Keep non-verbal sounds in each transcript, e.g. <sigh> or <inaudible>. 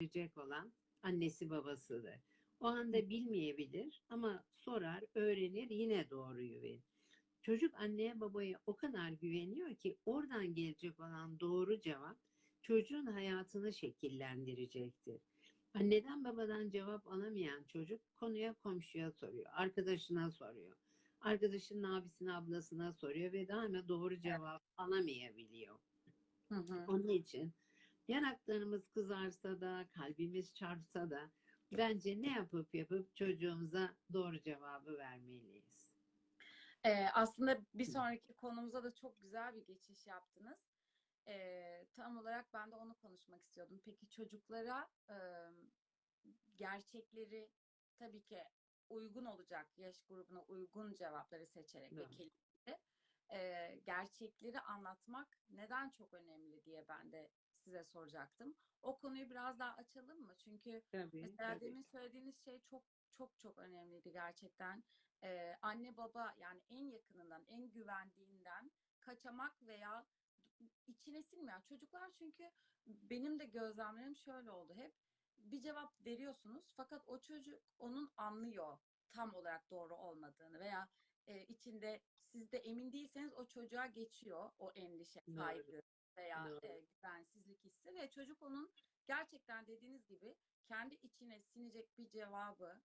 verecek olan annesi babasıdır. O anda bilmeyebilir ama sorar, öğrenir, yine doğruyu verir. Çocuk anneye babaya o kadar güveniyor ki oradan gelecek olan doğru cevap çocuğun hayatını şekillendirecektir. Anneden babadan cevap alamayan çocuk konuya komşuya soruyor, arkadaşına soruyor. Arkadaşının abisine ablasına soruyor ve daima doğru cevap alamayabiliyor. Hı hı. Onun için yanaklarımız kızarsa da, kalbimiz çarpsa da bence ne yapıp yapıp çocuğumuza doğru cevabı vermeliyiz. Ee, aslında bir sonraki konumuza da çok güzel bir geçiş yaptınız. Ee, tam olarak ben de onu konuşmak istiyordum. Peki çocuklara e, gerçekleri tabii ki uygun olacak yaş grubuna uygun cevapları seçerek ve Evet. kelimeleri e, gerçekleri anlatmak neden çok önemli diye ben de size soracaktım. O konuyu biraz daha açalım mı? Çünkü Tabii, Mesela tabii. demin söylediğiniz şey çok çok çok önemliydi gerçekten. Ee, anne baba yani en yakınından, en güvendiğinden kaçamak veya içine sinmeyen çocuklar çünkü benim de gözlemlerim şöyle oldu hep. Bir cevap veriyorsunuz fakat o çocuk onun anlıyor tam olarak doğru olmadığını veya e, içinde siz de emin değilseniz o çocuğa geçiyor o endişe, Doğru. Veya Doğru. e, güvensizlik hissi ve çocuk onun gerçekten dediğiniz gibi kendi içine sinecek bir cevabı,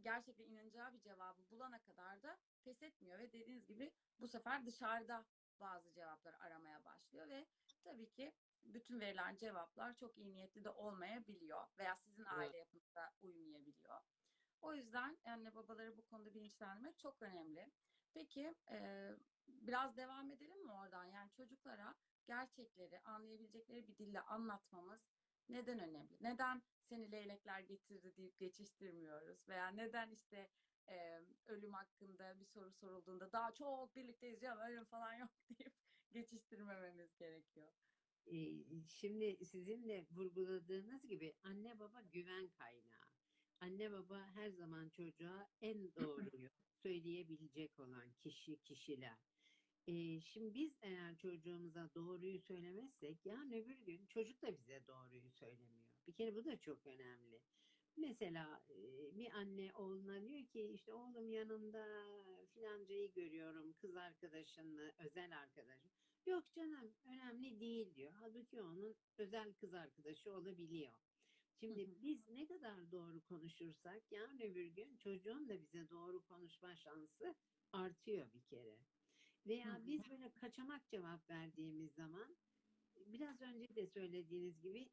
gerçekten inanacağı bir cevabı bulana kadar da pes etmiyor ve dediğiniz gibi bu sefer dışarıda bazı cevapları aramaya başlıyor ve tabii ki bütün verilen cevaplar çok iyi niyetli de olmayabiliyor veya sizin aile yapınıza uymayabiliyor. O yüzden anne babaları bu konuda bilinçlendirmek çok önemli. Peki e, biraz devam edelim mi oradan? Yani çocuklara gerçekleri anlayabilecekleri bir dille anlatmamız neden önemli? Neden seni leylekler getirdi deyip geçiştirmiyoruz? Veya neden işte e, ölüm hakkında bir soru sorulduğunda daha çok birlikteyiz canım ölüm falan yok <laughs> deyip geçiştirmememiz gerekiyor. Şimdi sizin de vurguladığınız gibi anne baba güven kaynağı. Anne baba her zaman çocuğa en doğruyu söyleyebilecek olan kişi, kişiler. Ee, şimdi biz eğer çocuğumuza doğruyu söylemezsek yarın öbür gün çocuk da bize doğruyu söylemiyor. Bir kere bu da çok önemli. Mesela e, bir anne oğluna diyor ki işte oğlum yanında filancayı görüyorum kız arkadaşını, özel arkadaşın. Yok canım önemli değil diyor. Halbuki onun özel kız arkadaşı olabiliyor. Şimdi Hı biz ne kadar doğru konuşursak yarın öbür gün çocuğun da bize doğru konuşma şansı artıyor bir kere. Veya hı. biz böyle kaçamak cevap verdiğimiz zaman biraz önce de söylediğiniz gibi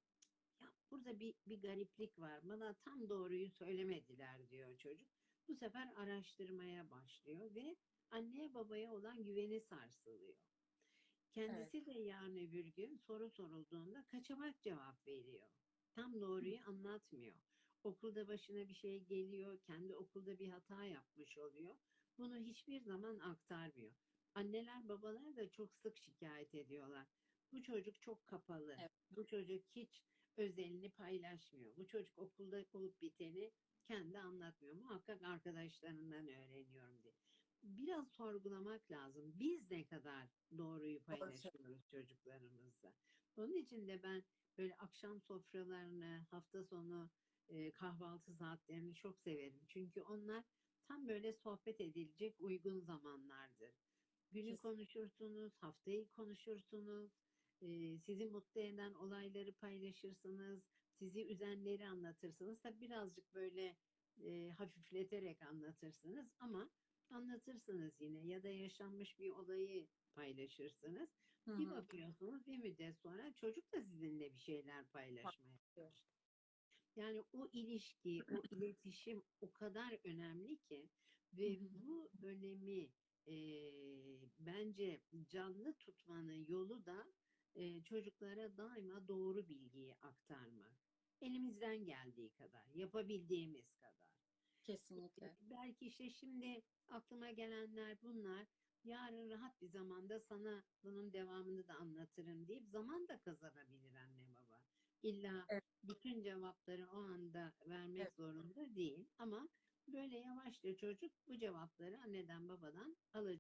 ya burada bir, bir gariplik var. Bana tam doğruyu söylemediler diyor çocuk. Bu sefer araştırmaya başlıyor ve anneye babaya olan güveni sarsılıyor. Kendisi de yarın öbür gün soru sorulduğunda kaçamak cevap veriyor. Tam doğruyu anlatmıyor. Okulda başına bir şey geliyor, kendi okulda bir hata yapmış oluyor. Bunu hiçbir zaman aktarmıyor. Anneler babalar da çok sık şikayet ediyorlar. Bu çocuk çok kapalı. Evet. Bu çocuk hiç özelini paylaşmıyor. Bu çocuk okulda olup biteni kendi anlatmıyor. Muhakkak arkadaşlarından öğreniyorum diye. Biraz sorgulamak lazım. Biz ne kadar doğruyu paylaşıyoruz çocuklarımızla. Onun için de ben böyle akşam sofralarını, hafta sonu e, kahvaltı saatlerini çok severim. Çünkü onlar tam böyle sohbet edilecek uygun zamanlardır. Günü Kesin. konuşursunuz, haftayı konuşursunuz, e, sizi mutlu eden olayları paylaşırsınız, sizi üzenleri anlatırsınız. Tabii birazcık böyle e, hafifleterek anlatırsınız ama anlatırsınız yine ya da yaşanmış bir olayı paylaşırsınız. Hı Bir hı. bakıyorsunuz bir müddet sonra çocuk da sizinle bir şeyler paylaşmaya Evet. yani o ilişki, o iletişim o kadar önemli ki Hı ve hı. bu önemi eee, bence canlı tutmanın yolu da eee, çocuklara daima doğru bilgiyi aktarmak. Elimizden geldiği kadar, yapabildiğimiz kadar. Kesinlikle. Belki işte şimdi aklıma gelenler bunlar. Yarın rahat bir zamanda sana bunun devamını da anlatırım deyip zaman da kazanabilir anne baba. İlla Evet. bütün cevapları o anda vermek Evet. zorunda değil ama böyle yavaşça çocuk bu cevapları anneden babadan alacak.